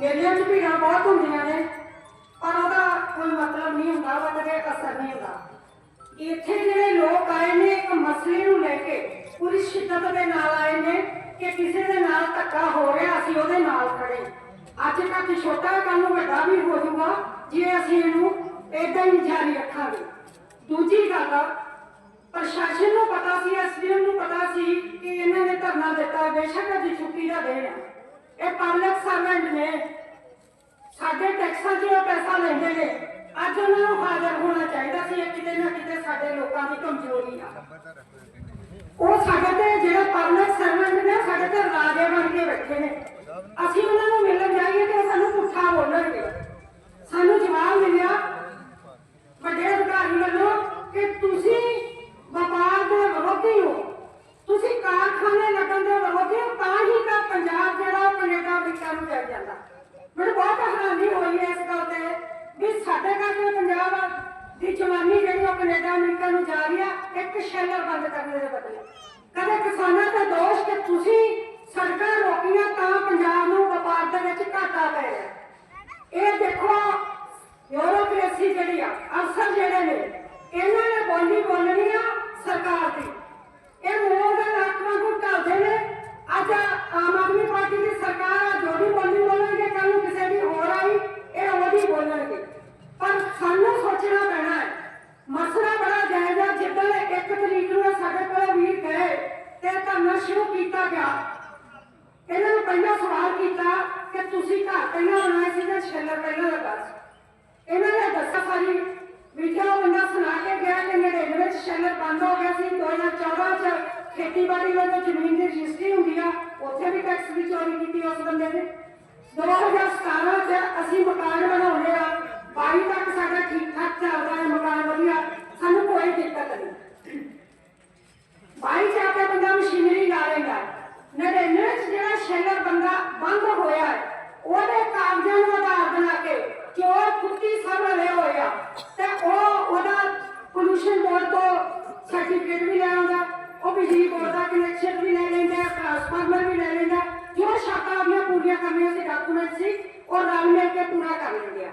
ਮੇਰੀਆਂ ਚ ਭੀੜਾਂ ਬਹੁਤ ਹੁੰਦੀਆਂ ਨੇ। ਪਰ ਉਹਦਾ ਕੋਈ ਮਤਲਬ ਨਹੀਂ ਹੁੰਦਾ, ਉਹਦਾ ਕਦੇ ਅਸਰ ਨਹੀਂ ਹੁੰਦਾ। ਇੱਥੇ ਜਿਹੜੇ ਲੋਕ ਆਏ ਨੇ, ਇੱਕ ਮਸਲੇ ਨੂੰ ਲੈ ਕੇ ਪੂਰੀ ਸ਼ਿੱਦਤ ਦੇ ਨਾਲ ਆਏ ਨੇ ਕਿ ਕਿਸੇ ਦੇ ਨਾਲ ਧੱਕਾ ਹੋ ਰਿਹਾ, ਅਸੀਂ ਉਹਦੇ ਨਾਲ ਖੜੇ। ਅੱਜ ਤੱਕ ਛੋਟਾ ਕੱਲ ਨੂੰ ਵੱਡਾ ਵੀ ਹੋ ਜਾਊਗਾ ਜੇ ਅਸੀਂ ਇਹਨੂੰ ਏਦਾਂ ਹੀ ਜਾਰੀ ਰੱਖਾਂਗੇ। ਦੂਜੀ ਗੱਲ, ਪ੍ਰਸ਼ਾਸਨ ਨੂੰ ਪਤਾ ਸੀ, ਐਸਡੀਐਮ ਨੂੰ ਪਤਾ ਸੀ ਕਿ ਇਹਨਾਂ ਨੇ ਧਰਨਾ ਦਿੱਤਾ, ਬੇਸ਼ੱਕ ਅੱਜ ਛੁੱਟੀ ਦਾ ਦਿਨ ਹੈ ਇਹ ਪਬਲਿਕ ਸਰਵੈਂਟ ਨੇ ਸਾਡੇ ਟੈਕਸਾਂ 'ਚ ਉਹ ਪੈਸਾ ਲੈਂਦੇ ਨੇ। ਅੱਜ ਉਹਨਾਂ ਨੂੰ ਹਾਜ਼ਰ ਹੋਣਾ ਚਾਹੀਦਾ ਸੀ, ਇਹ ਕਿਤੇ ਨਾ ਕਿਤੇ ਸਾਡੇ ਲੋਕਾਂ ਦੀ ਕਮਜ਼ੋਰੀ ਆ। ਉਹ ਸਾਡੇ ਤੇ ਜਿਹੜੇ ਪਬਲਿਕ ਸਰਵੈਂਟ ਨੇ, ਸਾਡੇ ਤੇ ਰਾਜੇ ਬਣ ਕੇ ਬੈਠੇ ਨੇ। ਅਸੀਂ ਉਹਨਾਂ ਨੂੰ ਮਿਲਣ ਜਾਈਏ ਤੇ ਉਹ ਸਾਨੂੰ ਪੁੱਠਾ ਬੋਲਣਗੇ ਸਾਨੂੰ ਜਵਾਬ ਮਿਲਿਆ ਵੱਡੇ ਅਧਿਕਾਰੀ ਵੱਲੋਂ ਕਿ ਤੁਸੀਂ ਵਪਾਰ ਦੇ ਵਿਰੋਧੀ ਹੋ ਤੁਸੀਂ ਕਾਰਖਾਨੇ ਲੱਗਣ ਦੇ ਵਿਰੋਧੀ ਹੋ ਤਾਂ ਹੀ ਤਾਂ ਪੰਜਾਬ ਜਿਹੜਾ ਉਹ ਕੈਨੇਡਾ ਅਮਰੀਕਾ ਨੂੰ ਚੱਲ ਜਾਂਦਾ। ਮੈਨੂੰ ਬਹੁਤ ਹੈਰਾਨੀ ਹੋਈ ਹੈ ਇਸ ਗੱਲ ਤੇ ਵੀ ਸਾਡੇ ਕਰਕੇ ਪੰਜਾਬ ਦੀ ਜਵਾਨੀ ਜਿਹੜੀ ਉਹ ਕੈਨੇਡਾ, ਅਮਰੀਕਾ ਨੂੰ ਜਾ ਰਹੀ ਆ, ਇੱਕ ਸ਼ੈਲਰ ਬੰਦ ਕਰਨ ਦੇ ਬਦਲੇ। ਕਦੇ ਕਿਸਾਨਾਂ ਤੇ ਦੋਸ਼ ਕਿ ਤੁਸੀਂ ਸੜਕਾਂ ਰੋਕੀਆਂ ਤਾਂ ਪੰਜਾਬ ਨੂੰ ਵਪਾਰ ਦੇ ਵਿੱਚ ਘਾਟਾ ਪੈ ਰਿਹਾ ਇਹ ਦੇਖੋ ਬਿਊਰੋਕ੍ਰੇਸੀ ਜਿਹੜੀ ਆ ਅਫਸਰ ਜਿਹੜੇ ਨੇ ਇਹਨਾਂ ਨੇ ਬੋਲੀ ਬੋਲਣੀ ਆ ਸਰਕਾਰ ਦੀ ਇਹ ਮੋਹ ਦਾ ਲੱਕ ਵਾਂਗੂ ਢਲਦੇ ਨੇ ਅੱਜ ਆਮ ਆਦਮੀ ਪਾਰਟੀ ਦੀ ਸਰਕਾਰ ਆ ਜੋ ਵੀ ਬੋਲੀ ਬੋਲਣਗੇ ਕੱਲ ਨੂੰ ਕਿਸੇ ਦੀ ਹੋਰ ਆਈ ਇਹ ਉਹਦੀ ਬੋਲਣਗੇ ਪਰ ਸਾਨੂੰ ਸੋਚਣਾ ਪੈਣਾ ਹੈ ਮਸਲਾ ਬੜਾ ਜਾਇਜ਼ ਹੈ ਜਿੱਦਣ ਇੱਕ ਤਰੀਕ ਨੂੰ ਇਹ ਸਾਡੇ ਕੋਲ ਵੀਰ ਗਏ ਤੇ ਧਰਨਾ ਸ਼ੁਰੂ ਕੀਤਾ ਗਿਆ ਇਹਨਾਂ ਨੂੰ ਪਹਿਲਾਂ ਸਵਾਲ ਕੀਤਾ ਕਿ ਤੁਸੀਂ ਘਰ ਪਹਿਲਾਂ ਬਣਾਇਆ ਸੀ ਜਾਂ ਸ਼ੈਲਰ ਪਹਿਲਾਂ ਲੱਗਾ ਸੀ? ਇਹਨਾਂ ਨੇ ਦੱਸਿਆ ਸਾਰੀ ਵੀਡੀਓ ਬੰਦਾ ਸੁਣਾ ਕੇ ਗਿਆ ਕਿ 99 ਵਿੱਚ ਸ਼ੈਲਰ ਬੰਦ ਹੋ ਗਿਆ ਸੀ 2014 ਚ ਖੇਤੀਬਾੜੀ ਵਿੱਚ ਜ਼ਮੀਨ ਦੀ ਰਜਿਸਟਰੀ ਹੁੰਦੀ ਆ, ਉੱਥੇ ਵੀ ਟੈਕਸ ਦੀ ਚੋਰੀ ਕੀਤੀ ਉਸ ਬੰਦੇ ਨੇ। 2017 ਚ ਅਸੀਂ ਮਕਾਨ ਬਣਾਉਣੇ ਆ 22 ਤੱਕ ਸਾਡਾ ਠੀਕ ਠਾਕ ਚੱਲਦਾ ਹੈ, ਮਕਾਨ ਵਧੀਆ, ਸਾਨੂੰ ਕੋਈ ਦਿੱਕਤ ਨਹੀਂ। ਬਾਈ ਜਾ ਕੇ ਬੰਦਾ ਮਸ਼ੀਨਰੀ ਲਾ ਲੈਂਦਾ। ਨੜਿਨਵੇਂ ਚ ਜਿਹੜਾ ਸ਼ੈਲਰ ਬੰਦਾ ਬੰਦ ਹੋਇਆ ਹੈ, ਉਹਦੇ ਕਾਗਜ਼ਾਂ ਨੂੰ ਆਧਾਰ ਬਣਾ ਕੇ ਚੋਰ ਕੁੱਤੀ ਸਭ ਰਲੇ ਹੋਏ ਆ ਤੇ ਉਹ ਉਹਦਾ ਪੋਲੂਸ਼ਨ ਬੋਰਡ ਤੋਂ ਸਰਟੀਫਿਕੇਟ ਵੀ ਲੈ ਆਉਂਦਾ ਉਹ ਬਿਜਲੀ ਬੋਰਡ ਦਾ ਕਨੈਕਸ਼ਨ ਵੀ ਲੈ ਲੈਂਦਾ ਟ੍ਰਾਂਸਫਾਰਮਰ ਵੀ ਲੈ ਲੈਂਦਾ ਜੋ ਸ਼ਰਤਾਂ ਉਹਦੀਆਂ ਪੂਰੀਆਂ ਕਰਨੀਆਂ ਸੀ ਡਾਕੂਮੈਂਟ ਸੀ, ਉਹ ਰਲ ਮਿਲ ਕੇ ਪੂਰਾ ਕਰ ਲੈਂਦੇ ਆ।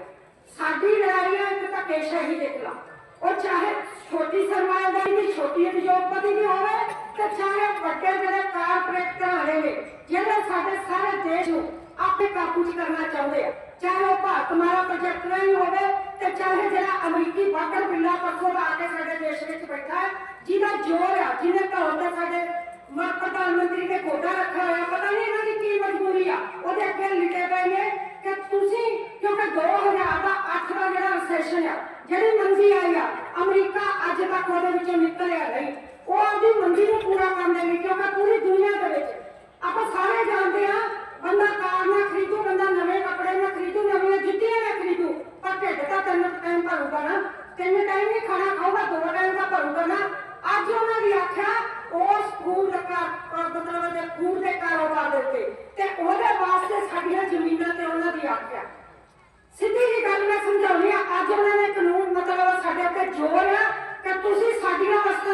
ਸਾਡੀ ਲੜਾਈ ਹੈ ਇੱਕ ਧੱਕੇਸ਼ਾਹੀ ਦੇ ਖਿਲਾਫ। ਉਹ ਚਾਹੇ ਛੋਟੀ ਸਰਮਾਏਦਾਰੀ ਦੀ ਛੋਟੀ ਉਦਯੋਗਪਤੀ ਦੀ ਹੋਵੇ ਤੇ ਚਾਹੇ ਵੱਡੇ ਜਿਹੜੇ ਕਾਰਪੋਰੇਟ ਘਰਾਣੇ ਨੇ, ਜਿਹੜੇ ਸਾਡੇ ਸਾਰੇ ਦੇਸ਼ ਨੂੰ ਆਪਣੇ ਕਾਬੂ ਕਰਨਾ ਚਾਹੁੰਦੇ ਆ। ਚਾਹੇ ਉਹ ਭਾਰਤ ਮਾਰਾ ਪ੍ਰੋਜੈਕਟ ਨਹੀਂ ਹੋਵੇ ਤੇ ਚਾਹੇ ਜਿਹੜਾ ਅਮਰੀਕੀ ਬਾਕਰ ਬਿੱਲਾ ਪੱਖੋਂ ਆ ਕੇ ਸਾਡੇ ਦੇਸ਼ ਵਿੱਚ ਬੈਠਾ ਹੈ, ਜਿਹਦਾ ਜ਼ੋਰ ਆ ਜਿਹਨੇ ਘਰੋਂ ਤੇ ਸਾਡੇ ਮ- ਪ੍ਰਧਾਨ ਮੰਤਰੀ ਨੇ ਗੋਡਾ ਰੱਖਿਆ ਹੋਇਆ, ਪਤਾ ਨਹੀਂ ਇਹਨਾਂ ਦੀ ਕੀ ਮਜਬੂਰੀ ਆ। ਉਹਦੇ ਅੱਗੇ ਲਿਖੇ ਪਏ ਨੇ ਕਿ ਤੁਸੀਂ ਕਿਉਂਕਿ 2000 ਦਾ 8 ਦਾ ਜਿਹੜਾ ਆ ਜਿਹੜੀ ਮੰਦੀ ਆਈ ਆ, ਅਮਰੀਕਾ ਅੱਜ ਤੱਕ ਉਹਦੇ ਵਿੱਚੋਂ ਨਿਕਲਿਆ ਨਹੀਂ। ਉਹ ਆਪਦੀ ਮੰਦੀ ਨੂੰ ਪੂਰਾ ਕਰਨ ਦੇ ਲਈ, ਕਿਉਂਕਿ ਪੂਰੀ ਦੁਨੀਆ ਦੇ ਵਿੱਚ ਆਪਾਂ ਸਾਰੇ ਜਾਣਦੇ ਆ ਬੰਦਾ ਕਾਰ ਨਾ ਖਰੀਦੂ, ਬੰਦਾ ਨਵੇਂ ਕੱਪੜੇ ਨਾ ਖਰੀਦੂ, ਨਵੀਆਂ ਜੁੱਤੀਆਂ ਨਾ ਖਰੀਦੂ, ਪਰ ਢਿੱਡ ਤਾਂ ਤਿੰਨ ਟਾਈਮ ਭਰੂਗਾ ਨਾ। ਤਿੰਨ ਟਾਈਮ ਹੀ ਖਾਣਾ ਖਾਊਗਾ, ਦੋ ਟਾਈਮ ਦਾ ਭਰੂਗਾ ਨਾ। ਅੱਜ ਉਹਨਾਂ ਦੀ ਆਖਿਆ ਉਸ ਫੂਡ ਦਾ ਮਤਲਬ ਦੇ ਫੂਡ ਦੇ ਕਾਰੋਬਾਰ ਦੇ ਉੱਤੇ। ਤੇ ਉਹਦੇ ਵਾਸਤੇ ਸਾਡੀਆਂ ਜ਼ਮੀਨਾਂ ਤੇ ਉਹਨਾਂ ਦੀ ਆਖਿਆ ਸਿੱਧੀ ਜੀ ਗੱਲ ਮੈਂ ਸਮਝਾਉਣੀ ਆ ਅੱਜ ਉਹਨਾਂ ਨੇ ਕਾਨੂੰਨ ਮਤਲਬ ਸਾਡੇ ਉੱਤੇ ਜ਼ੋਰ ਆ ਕਿ ਤੁਸੀਂ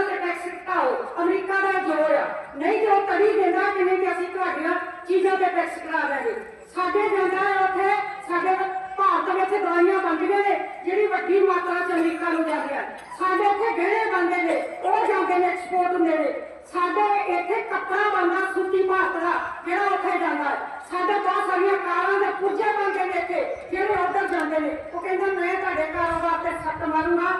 ਸਾਡੀਆਂ ਤੇ ਟੈਕਸ ਘਟਾਓ। ਅਮਰੀਕਾ ਦਾ ਜ਼ੋਰ ਆ। ਨਹੀਂ ਤੇ ਉਹ ਤੜੀ ਦਿੰਦਾ ਕਿ ਕਿ ਅਸੀਂ ਤੁਹਾਡੀਆਂ ਚੀਜ਼ਾਂ ਤੇ ਟੈਕਸ ਕਰਾ ਦਾਂਗੇ। ਸਾਡੇ ਜਾਂਦਾ ਉੱਥੇ, ਸਾਡੇ ਭਾਰਤ ਵਿੱਚ ਦਵਾਈਆਂ ਬਣਦੀਆਂ ਨੇ, ਜਿਹੜੀ ਵੱਡੀ ਮਾਤਰਾ ਚ ਅਮਰੀਕਾ ਨੂੰ ਜਾਂਦੀ ਹੈ ਸਾਡੇ ਉੱਥੇ ਗਹਿਣੇ ਬਣਦੇ ਨੇ, ਉਹ ਜਾਂਦੇ ਨੇ ਐਕਸਪੋਰਟ ਹੁੰਦੇ ਨੇ। ਸਾਡੇ ਇੱਥੇ ਕੱਪੜਾ ਬਣਦਾ ਸੂਤੀ ਭਾਰਤ ਦਾ, ਜਿਹੜਾ ਉੱਥੇ ਜਾਂਦਾ ਸਾਡੇ ਬਹੁਤ ਸਾਰੀਆਂ ਕਾਰਾਂ ਦੇ ਪੁਰਜੇ ਬਣਦੇ ਨੇ ਇੱਥੇ, ਜਿਹੜੇ ਉੱਧਰ ਜਾਂਦੇ ਨੇ। ਉਹ ਕਹਿੰਦਾ, ਮੈਂ ਤੁਹਾਡੇ ਕਾਰੋਬਾਰ ਤੇ ਸੱਟ ਮਾਰੂੰਗਾ।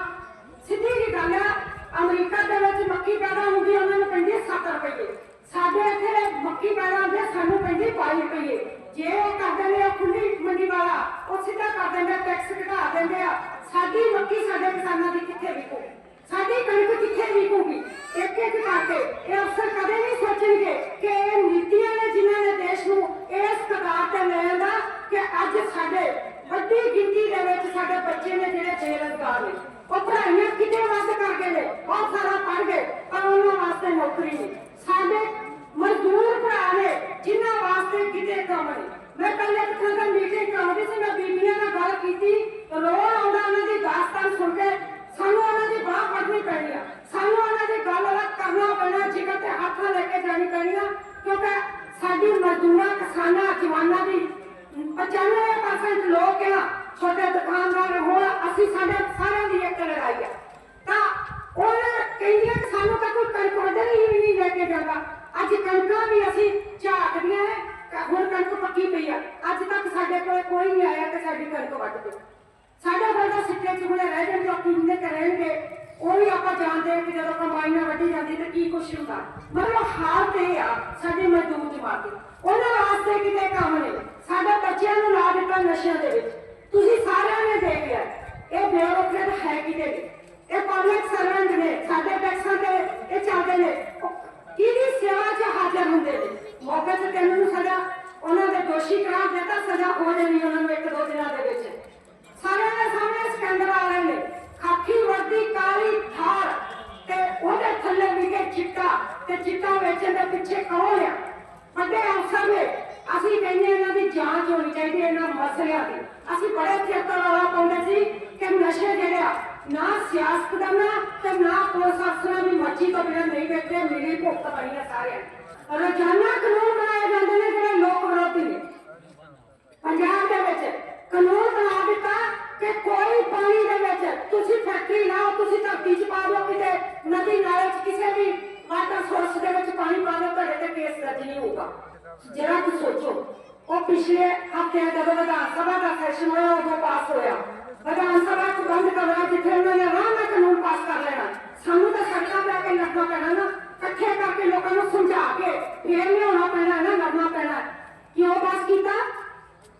ਸਿੱਧੀ ਜੀ ਗੱਲ ਆ ਅਮਰੀਕਾ ਦੇ ਵਿੱਚ ਮੱਕੀ ਪੈਦਾ ਹੁੰਦੀ ਉਹਨਾਂ ਨੂੰ ਪੈਂਦੀ 7 ਰੁਪਏ। ਸਾਡੇ ਇੱਥੇ ਮੱਕੀ ਪੈਦਾ ਹੁੰਦੀ ਸਾਨੂੰ ਪੈਂਦੀ 22 ਰੁਪਏ। ਜੇ ਉਹ ਕਰਦੇ ਨੇ ਉਹ ਖੁੱਲੀ ਮੰਡੀ ਵਾਲਾ ਉਹ ਸਿੱਧਾ ਕਰ ਦਿੰਦੇ ਟੈਕਸ ਘਟਾ ਦਿੰਦੇ ਆ ਸਾਡੀ ਮੱਕੀ ਸਾਡੇ ਕਿਸਾਨਾਂ ਦੀ ਕਿੱਥੇ ਵਿਕੂ ਸਾਡੀ ਕਣਕ ਕਿੱਥੇ ਵਿਕੂਗੀ ਇੱਕ ਇੱਕ ਕਰਕੇ ਇਹ ਅਫਸਰ ਕਦੇ ਨਹੀਂ ਸੋਚਣਗੇ ਕਿ ਇਹ ਨੀਤੀਆਂ ਨੇ ਜਿਨ੍ਹਾਂ ਨੇ ਦੇਸ਼ ਨੂੰ ਇਸ ਕਗਾਰ ਤੇ ਲੈ ਆਂਦਾ ਕਿ ਅੱਜ ਸਾਡੇ ਵੱਡੀ ਗਿਣਤੀ ਦੇ ਵਿੱਚ ਸਾਡੇ ਬੱਚੇ ਨੇ ਜਿਹੜੇ ਬੇਰੁਜ਼ਗਾਰ ਨੇ ਉਹ ਪੜ੍ਹਾਈਆਂ ਕਿਤੇ ਵਾਸਤੇ ਕਰ ਗਏ ਨੇ ਬਹੁਤ ਸਾਰਾ ਪੜ੍ਹ ਗਏ ਪਰ ਉਹਨਾਂ ਵਾਸਤੇ ਨੌਕਰੀ ਨਹੀਂ ਸਾਡੇ ਮਜ਼ਦੂਰ ਭਰਾ ਨੇ ਜਿਨ੍ਹਾਂ ਵਾਸਤੇ ਕਿਤੇ ਕੰਮ ਨਹੀਂ ਮੈਂ ਕੱਲ ਇੱਕ ਥਾਂ ਤੇ ਮੀਟਿੰਗ ਕਰਾਉਂਦੀ ਸੀ ਮੈਂ ਬੀਬੀਆਂ ਨਾਲ ਗੱਲ ਕੀਤੀ ਰੋ ਆਉਂਦਾ ਉਹਨਾਂ ਦੀ ਦਾਸਤਾਨ ਸੁਣ ਕੇ ਸਾਨੂੰ ਉਹਨਾਂ ਦੀ ਬਾਹ ਫੜਨੀ ਪੈਣੀ ਆ ਸਾਨੂੰ ਉਹਨਾਂ ਦੀ ਗੱਲ ਦਾ ਕਰਨਾ ਪੈਣਾ ਜਿਗਰ ਤੇ ਹੱਥ ਨਾਲ ਲੈ ਕੇ ਜਾਣੀ ਪੈਣੀ ਆ ਕਿਉਂਕਿ ਸਾਡੀ ਮਜ਼ਦੂਰਾਂ ਕਿਸਾਨਾਂ ਜਵਾਨਾਂ ਦੀ 95% ਲੋਕ ਆ ਛੋਟੇ ਦੁਕਾਨਦਾਰ ਹੋਣ ਅਸੀਂ ਸਾਡੇ ਸਾਰਿਆਂ ਦੀ ਇੱਕ ਲੜਾਈ ਆ। ਤਾਂ ਉਹਨਾਂ ਕਹਿੰਦੀਆਂ ਕਿ ਸਾਨੂੰ ਤਾਂ ਕੋਈ ਕਣਕ ਹੀ ਨਹੀਂ ਲੈ ਕੇ ਜਾਂਦਾ। ਅੱਜ ਕਣਕਾਂ ਵੀ ਅਸੀਂ ਝਾਕਦੀਆਂ ਹੁਣ ਕਣਕ ਪੱਕੀ ਪਈ ਆ। ਅੱਜ ਤੱਕ ਸਾਡੇ ਕੋਲ ਕੋਈ ਨਹੀਂ ਆਇਆ ਕਿ ਸਾਡੀ ਕਣਕ ਵੱਢ ਦਿਓ ਉਹ ਵੀ ਆਪਾਂ ਜਾਣਦੇ ਹਾਂ ਕਿ ਜਦੋਂ ਕਮਾਈ ਨਾਲ ਵੱਢੀ ਜਾਂਦੀ ਤੇ ਕੀ ਕੁਛ ਹੁੰਦਾ। ਮਤਲਬ ਹਾਲਤ ਇਹ ਆ, ਸਾਡੇ ਮਜ਼ਦੂਰ ਜਮਾਤ ਦੇ। ਉਹਨਾਂ ਵਾਸਤੇ ਕਿਤੇ ਕੰਮ ਨਹੀਂ। ਸਾਡੇ ਬੱਚਿਆਂ ਨੂੰ ਲਾ ਦਿੱਤਾ ਨਸ਼ਿਆਂ ਦੇ ਵਿੱਚ। ਤੁਸੀਂ ਸਾਰਿਆਂ ਨੇ ਦੇਖ ਲਿਆ। ਇਹ ਬੇਵਕੂਫ ਹੈ ਕਿਤੇ ਨਹੀਂ ਇਹ ਪਬਲਿਕ ਸਰਵੈਂਟ ਨੇ, ਸਾਡੇ ਟੈਕਸਾਂ ਤੇ ਇਹ ਚੱਲਦੇ ਨੇ। ਕਿਹਦੀ ਸੇਵਾ 'ਚ ਹਾਜ਼ਰ ਹੁੰਦੇ ਨੇ? ਮੌਕੇ ਤੇ ਤੈਨੂੰ ਨੂੰ ਸਜ਼ਾ। ਉਹਨਾਂ ਦੇ ਦੋਸ਼ੀ ਕਰਾਰ ਦਿੱਤਾ ਸਜ਼ਾ ਹੋ ਜਾਣੀ ਉਹਨਾਂ ਨੂੰ ਇੱਕ ਦੋ ਦਿਨਾਂ ਦੇ ਵਿੱਚ। ਸਾਰਿਆਂ ਦੇ ਸਾਹਮਣੇ ਸਕੈਂਡਲ ਚਿੱਟਾ ਵੇਚਣ ਦੇ ਪਿੱਛੇ ਕੌਣ ਆ? ਵੱਡੇ ਅਫਸਰ ਨੇ। ਅਸੀਂ ਕਹਿੰਦੇ ਇਹਨਾਂ ਦੀ ਜਾਂਚ ਹੋਣੀ ਚਾਹੀਦੀ ਇਹਨਾਂ ਮਸਲਿਆਂ ਦੀ। ਅਸੀਂ ਬੜੇ ਚਿਰ ਤੋਂ ਰੌਲਾ ਪਾਉਂਦੇ ਸੀ ਕਿ ਨਸ਼ੇ ਜਿਹੜੇ ਆ, ਨਾ ਸਿਆਸਤ ਤੇ ਨਾ ਪੁਲਿਸ ਅਫਸਰਾਂ ਦੀ ਮਰਜ਼ੀ ਤੋਂ ਬਿਨਾਂ ਨਹੀਂ ਵੇਚਦੇ ਮਿਲੀ ਭੁਗਤ ਪਈ ਸਾਰਿਆਂ ਰੋਜ਼ਾਨਾ ਕਾਨੂੰਨ ਬਣਾਏ ਜਾਂਦੇ ਨੇ ਜਿਹੜੇ ਲੋਕ ਵਿਰੋਧੀ ਨੇ। ਪੰਜਾਬ ਦੇ ਵਿੱਚ ਕਾਨੂੰਨ ਬਣਾ ਦਿੱਤਾ ਕਿ ਕੋਈ ਪਾਣੀ ਦੇ ਵਿੱਚ ਤੁਸੀਂ ਫੈਕਟਰੀ ਲਾਓ, ਤੁਸੀਂ ਧਰਤੀ 'ਚ ਪਾ ਦਿਓ ਕਿਤੇ ਨਦੀ ਨਾਲੇ 'ਚ ਕਿਸੇ ਵੀ ਵਾਟਰ ਸੋਰਸ ਦੇ ਵਿੱਚ ਪਾਣੀ ਪਾ ਦਿਓ ਤੁਹਾਡੇ ਤੇ ਕੇਸ ਦਰਜ ਨਹੀਂ ਹੋਊਗਾ। ਜਰਾ ਕੁ ਸੋਚੋ। ਉਹ ਪਿਛਲੇ ਹਫ਼ਤੇ ਜਦੋਂ ਵਿਧਾਨ ਸਭਾ ਦਾ ਸੈਸ਼ਨ ਹੋਇਆ, ਉਦੋਂ ਪਾਸ ਹੋਇਆ। ਵਿਧਾਨ ਸਭਾ 'ਚ ਬੰਦ ਕਮਰਾ ਜਿੱਥੇ ਉਹਨਾਂ ਨੇ ਆਰਾਮ ਨਾਲ ਕਾਨੂੰਨ ਪਾਸ ਕਰ ਲੈਣਾ। ਸਾਨੂੰ ਤਾਂ ਸੜਕਾਂ ਤੇ ਕੇ ਲੜਨਾ ਪੈਣਾ ਨਾ। ਇਕੱਠੇ ਕਰਕੇ ਲੋਕਾਂ ਨੂੰ ਸਮਝਾ ਕੇ ਫੇਰ ਲਿਆਉਣਾ ਪੈਣਾ ਨਾ ਲੜਨਾ ਪੈਣਾ। ਕਿਉਂ ਪਾਸ ਕੀਤਾ?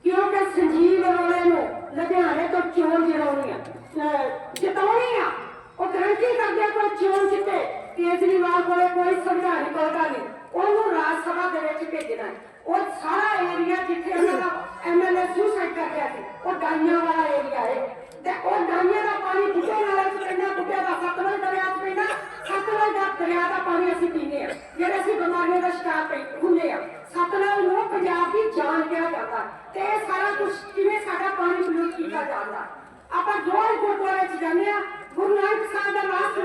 ਕਿਉਂਕਿ ਸੰਜੀਵ ਅਰੋੜੇ ਨੂੰ ਲੁਧਿਆਣੇ ਤੋਂ ਚੋਣ ਜਿਤਾਉਣੀ ਆ। ਜਿਤਾਉਣੀ ਆ ਉਹ ਗਰੰਟੀ ਕਰਦੇ ਆ ਕੋਈ ਚੋਣ ਜਿੱਤੇ ਕੇਜਰੀਵਾਲ ਕੋਲੇ ਕੋਈ ਸੰਵਿਧਾਨਿਕ ਅਹੁਦਾ ਨਹੀਂ ਉਹਨੂੰ ਰਾਜ ਸਭਾ ਦੇ ਵਿੱਚ ਭੇਜਣਾ ਹੈ। ਉਹ ਸਾਰਾ ਏਰੀਆ ਜਿੱਥੇ ਉਹਨਾਂ ਦਾ ਐਮਐਲਏ ਸੁਸਾਈਡ ਕਰ ਗਿਆ ਸੀ ਉਹ ਡਾਈਆਂ ਵਾਲਾ ਏਰੀਆ ਹੈ ਤੇ ਉਹ ਡਾਈਆਂ ਦਾ ਪਾਣੀ ਬੁੱਢੇ ਨਾਲੇ ਚ ਪੈਂਦਾ ਬੁੱਢੇ ਦਾ ਸਤਲੁਜ ਦਰਿਆ ਚ ਪੈਂਦਾ ਸਤਲੁਜ ਦਾ ਦਰਿਆ ਦਾ ਪਾਣੀ ਅਸੀਂ ਪੀਂਦੇ ਆ ਜਿਹੜੇ ਅਸੀਂ ਬਿਮਾਰੀਆਂ ਦਾ ਸ਼ਿਕਾਰ ਪਈ ਹੁੰਦੇ ਆ ਸਤਲੁਜ ਨੂੰ ਪੰਜਾਬ ਦੀ ਜਾਨ ਕਿਹਾ ਜਾਂਦਾ ਤੇ ਇਹ ਸਾਰਾ ਕੁਝ ਕਿਵੇਂ ਸਾਡਾ ਪਾਣੀ ਪਲੂਟ ਕੀਤਾ ਜਾਂਦਾ ਆਪਾਂ ਰੋਜ਼ ਗੁਰਦੁਆਰੇ ਚ ਜਾਂਦੇ ਆ ਗੁਰੂ ਨਾਨਕ ਸਾਹਿਬ ਦਾ ਲਾਸਟ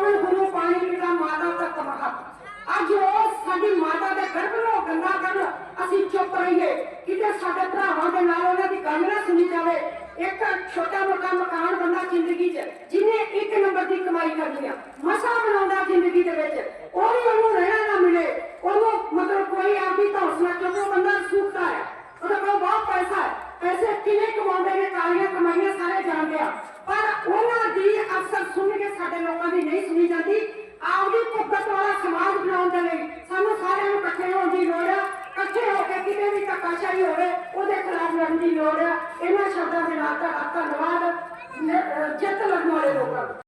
ਵਿੱਚ ਗੁਰੂ ਪਾਣੀ ਪਿਤਾ ਮਾਤਾ ਤੱਕ ਮਹਤ ਅੱਜ ਉਹ ਸਾਡੀ ਮਾਤਾ ਦੇ ਗਰਭ ਨੂੰ ਗੰਦਾ ਕਰਨ ਅਸੀਂ ਚੁੱਪ ਰਹੀਏ। ਕਿਤੇ ਸਾਡੇ ਭਰਾਵਾਂ ਦੇ ਨਾਲ ਉਹਨਾਂ ਦੀ ਗੱਲ ਨਾ ਸੁਣੀ ਜਾਵੇ। ਇੱਕ ਛੋਟਾ ਮੋਟਾ ਮਕਾਨ ਬੰਦਾ ਜ਼ਿੰਦਗੀ 'ਚ, ਜਿਹਨੇ ਇੱਕ ਨੰਬਰ ਦੀ ਕਮਾਈ ਕਰਨੀ ਆ। ਮਸਾ ਬਣਾਉਂਦਾ ਜ਼ਿੰਦਗੀ ਦੇ ਵਿੱਚ। ਉਹ ਵੀ ਉਹਨੂੰ ਰਹਿਣਾ ਨਾ ਮਿਲੇ। ਉਹਨੂੰ ਮਤਲਬ ਕੋਈ ਆਪਦੀ ਧੌਂਸ ਕਿਉਂਕਿ ਬੰਦਾ ਸੁੱਖਦਾ ਹੈ। ਉਹਦੇ ਕੋਲ ਬਹੁਤ ਪੈਸਾ ਹੈ। ਪੈਸੇ ਕਿਵੇਂ ਕਮਾਉਂਦੇ ਨੇ ਕਾਲੀਆਂ ਕਮਾਈਆਂ ਸਾਰੇ ਜਾਣਦੇ ਆ। ਪਰ ਉਹਨਾਂ ਦੀ ਅਕਸਰ ਸੁਣ ਸਾਡੇ ਲੋਕਾਂ ਦੀ ਨਹੀਂ ਸੁਣੀ ਜਾਂਦੀ। ਆਪਦੀ ਭੁਗਤ ਵਾਲਾ ਸਮਾਜ ਬਣਾਉਣ ਦੇ ਲਈ ਸਾਨੂੰ ਸਾਰਿਆਂ ਨੂੰ ਇਕੱਠੇ ਹੋਣ ਦੀ ਲੋੜ ਆ। ਇਕੱਠੇ ਹੋ ਕੇ ਕਿਤੇ ਵੀ ਧੱਕਾਸ਼ਾਹੀ ਹੋਵੇ, ਉਹਦੇ ਖਿਲਾਫ ਲੜਨ ਦੀ ਲੋੜ ਆ। ਇਹਨਾਂ ਸ਼ਬਦਾਂ ਦੇ ਨਾਲ ਤੁਹਾਡਾ ਧੰਨਵਾਦ ਜਿੱਤ ਲੜਨ ਵਾਲੇ ਲੋਕਾਂ